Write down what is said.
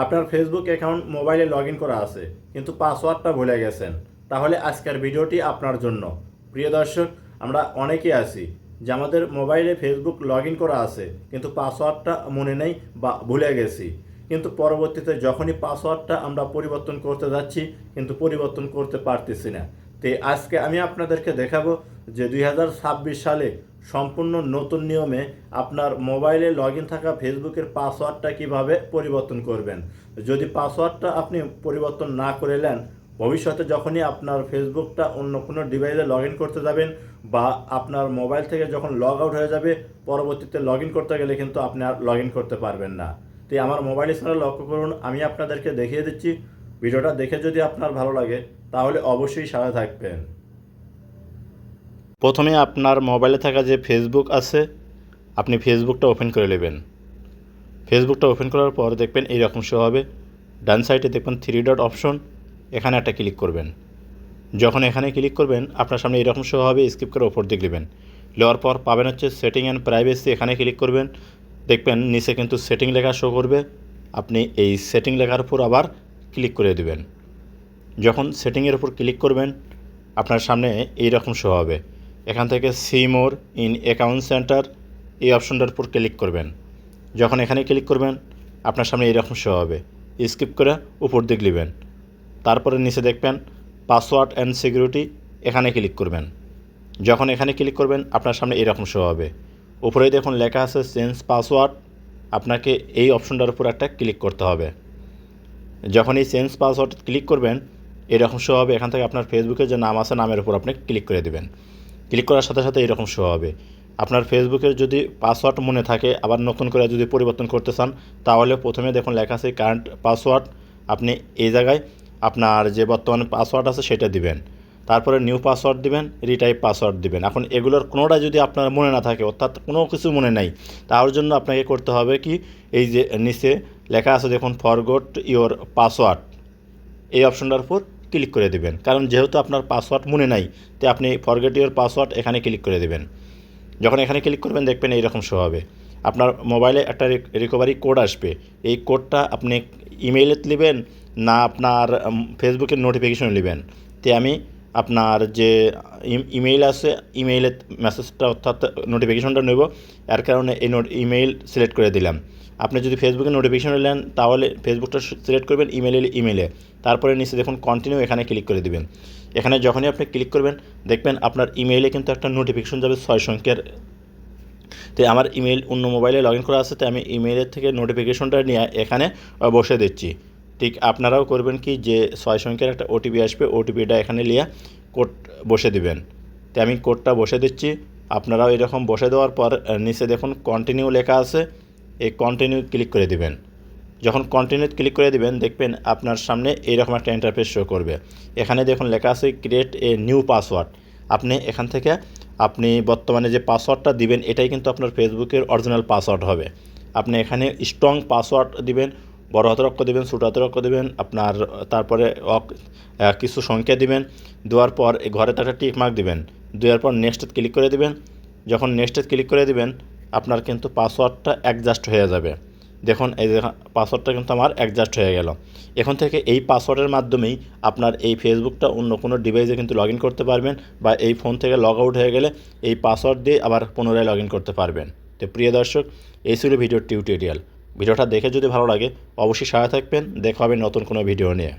আপনার Facebook account মোবাইলে log করা আছে, কিন্তু পাসওয়ার্ডটা ভুলে গেছেন। তাহলে আজকের ভিডিওটি আপনার জন্য। প্রিয় দর্শক, আমরা অনেকেই আছি যে আমাদের মোবাইলে ফেসবুক লগ করা আছে, কিন্তু পাসওয়ার্ডটা মনে নেই বা ভুলে গেছি। কিন্তু পরবর্তীতে যখনই পাসওয়ার্ডটা আমরা পরিবর্তন করতে যাচ্ছি, কিন্তু পরিবর্তন করতে পারতেছি না। তো আজকে আমি আপনাদেরকে দেখাবো যে দুই হাজার ছাব্বিশ সালে সম্পূর্ণ নতুন নিয়মে আপনার মোবাইলে লগ থাকা ফেসবুকের পাসওয়ার্ডটা কীভাবে পরিবর্তন করবেন? যদি পাসওয়ার্ডটা আপনি পরিবর্তন না করে নেন, ভবিষ্যতে যখনই আপনার ফেসবুকটা অন্য কোনো ডিভাইসে লগ করতে যাবেন বা আপনার মোবাইল থেকে যখন লগ আউট হয়ে যাবে, পরবর্তীতে লগ করতে গেলে কিন্তু আপনি আর লগ করতে পারবেন না। তো আমার মোবাইল স্ক্রিনে লক্ষ্য করুন, আমি আপনাদেরকে দেখিয়ে দিচ্ছি। ভিডিওটা দেখে যদি আপনার ভালো লাগে, তাহলে অবশ্যই সাথে থাকবেন। প্রথমে আপনার মোবাইলে থাকা যে ফেসবুক আছে, আপনি ফেসবুকটা ওপেন করে নেবেন। ফেসবুকটা ওপেন করার পর দেখবেন এইরকম শো হবে। ডান সাইডে দেখবেন থ্রি ডট অপশন এখানে একটা ক্লিক করবেন। যখন এখানে ক্লিক করবেন, আপনার সামনে এরকম শো হবে স্কিপ করে ওপর দিকে নেবেন। নেওয়ার পর পাবেন হচ্ছে সেটিং অ্যান্ড প্রাইভেসি এখানে ক্লিক করবেন। দেখবেন নিচে কিন্তু সেটিং লেখা শো করবে। আপনি এই সেটিং লেখার উপর আবার ক্লিক করে দেবেন। যখন সেটিংয়ের উপর ক্লিক করবেন, আপনার সামনে এই রকম শো হবে। এখান থেকে সিমোর ইন অ্যাকাউন্ট সেন্টার এই অপশনটার উপর ক্লিক করবেন। যখন এখানে ক্লিক করবেন, আপনার সামনে এইরকম শো হবে। স্কিপ করে উপর দিক নেবেন তারপরে নিচে দেখবেন পাসওয়ার্ড অ্যান্ড সিকিউরিটি এখানে ক্লিক করবেন। যখন এখানে ক্লিক করবেন, আপনার সামনে এরকম শো হবে। উপরে দেখুন লেখা আছে চেঞ্জ পাসওয়ার্ড আপনাকে এই অপশনটার উপর একটা ক্লিক করতে হবে। যখন এই চেঞ্জ পাসওয়ার্ড ক্লিক করবেন এরকম শো হবে। এখান থেকে আপনার ফেসবুকে যে নাম আছে, নামের উপর আপনি ক্লিক করে দেবেন। ক্লিক করার সাথে সাথে এরকম শো হবে। আপনার ফেসবুকের যদি পাসওয়ার্ড মনে থাকে, আবার নতুন করে যদি পরিবর্তন করতে চান, তাহলে প্রথমে দেখুন লেখা আছে কারেন্ট পাসওয়ার্ড আপনি এই জায়গায় আপনার যে বর্তমানে পাসওয়ার্ড আছে সেটা দিবেন। তারপরে নিউ পাসওয়ার্ড দিবেন রিটাইপ পাসওয়ার্ড দিবেন। এখন এগুলোর কোনোটাই যদি আপনার মনে না থাকে, অর্থাৎ কোনো কিছু মনে নাই, তার জন্য আপনাকে করতে হবে কি, এই যে নিচে লেখা আছে দেখুন ফরগট ইওর পাসওয়ার্ড এই অপশনটার উপর ক্লিক করে দেবেন। কারণ যেহেতু আপনার পাসওয়ার্ড মনে নাই, তো আপনি ফরগেট ইউর পাসওয়ার্ড এখানে ক্লিক করে দেবেন। যখন এখানে ক্লিক করবেন, দেখবেন এইরকম শো হবে। আপনার মোবাইলে একটা রিকভারি কোড আসবে। এই কোডটা আপনি ইমেইলে নেবেন না আপনার ফেসবুকের নোটিফিকেশন নেবেন তে আমি আপনার যে ইমেইল আছে ইমেইলের মেসেজটা অর্থাৎ নোটিফিকেশনটা নেব। এর কারণে এই নোট ইমেইল সিলেক্ট করে দিলাম। আপনি যদি ফেসবুকে নোটিফিকেশন নেন, তাহলে ফেসবুকটা সিলেক্ট করবেন ইমেইলে ইমেইলে তারপরে নিচে দেখুন কন্টিনিউ এখানে ক্লিক করে দিবেন। এখানে যখনই আপনি ক্লিক করবেন, দেখবেন আপনার ইমেইলে কিন্তু একটা নোটিফিকেশন যাবে ছয় সংখ্যার। তো আমার ইমেল অন্য মোবাইলে লগ ইন করা আছে তো আমি ইমেইলের থেকে নোটিফিকেশনটা নিয়ে এখানে বসে দিচ্ছি। ঠিক আপনারাও করবেন কি যে ছয় সংখ্যার একটা ওটিপি আসবে ওটিপিটা এখানে নিয়ে কোড বসে দিবেন। তো আমি কোডটা বসে দিচ্ছি, আপনারাও এরকম বসে দেওয়ার পর নিচে দেখুন কন্টিনিউ লেখা আছে, এই কন্টিনিউ ক্লিক করে দিবেন। যখন কন্টিনিউ ক্লিক করে দিবেন, দেখবেন আপনার সামনে এইরকম একটা ইন্টারফেস শো করবে। এখানে দেখুন লেখা আছে ক্রিয়েট এ নিউ পাসওয়ার্ড আপনি এখান থেকে আপনি বর্তমানে যে পাসওয়ার্ডটা দিবেন, এটাই কিন্তু আপনার ফেসবুকের অরিজিনাল পাসওয়ার্ড হবে। আপনি এখানে স্ট্রং পাসওয়ার্ড দিবেন বড় হাতের অক্ষর দেবেন, ছোটো হাতের অক্ষর দেবেন, আপনার, তারপরে কিছু সংখ্যা দিবেন, দেওয়ার পর ঘরে একটা টিক মার্ক দিবেন, দেওয়ার পর নেক্সট ক্লিক করে দিবেন, যখন নেক্সটে ক্লিক করে দিবেন, আপনার কিন্তু পাসওয়ার্ডটা অ্যাডজাস্ট হয়ে যাবে। দেখুন, এই যে পাসওয়ার্ডটা কিন্তু আমার অ্যাডজাস্ট হয়ে গেল। এখন থেকে এই পাসওয়ার্ডের মাধ্যমেই আপনার এই ফেসবুকটা অন্য কোনো ডিভাইসে কিন্তু লগ করতে পারবেন বা এই ফোন থেকে লগ আউট হয়ে গেলে এই পাসওয়ার্ড দিয়ে আবার পুনরায় লগ করতে পারবেন। তো প্রিয় দর্শক, এই ছিল ভিডিওর টিউটোরিয়াল ভিডিওটা দেখে যদি ভালো লাগে অবশ্যই সারা থাকবেন। দেখা হবে নতুন কোনো ভিডিও নিয়ে।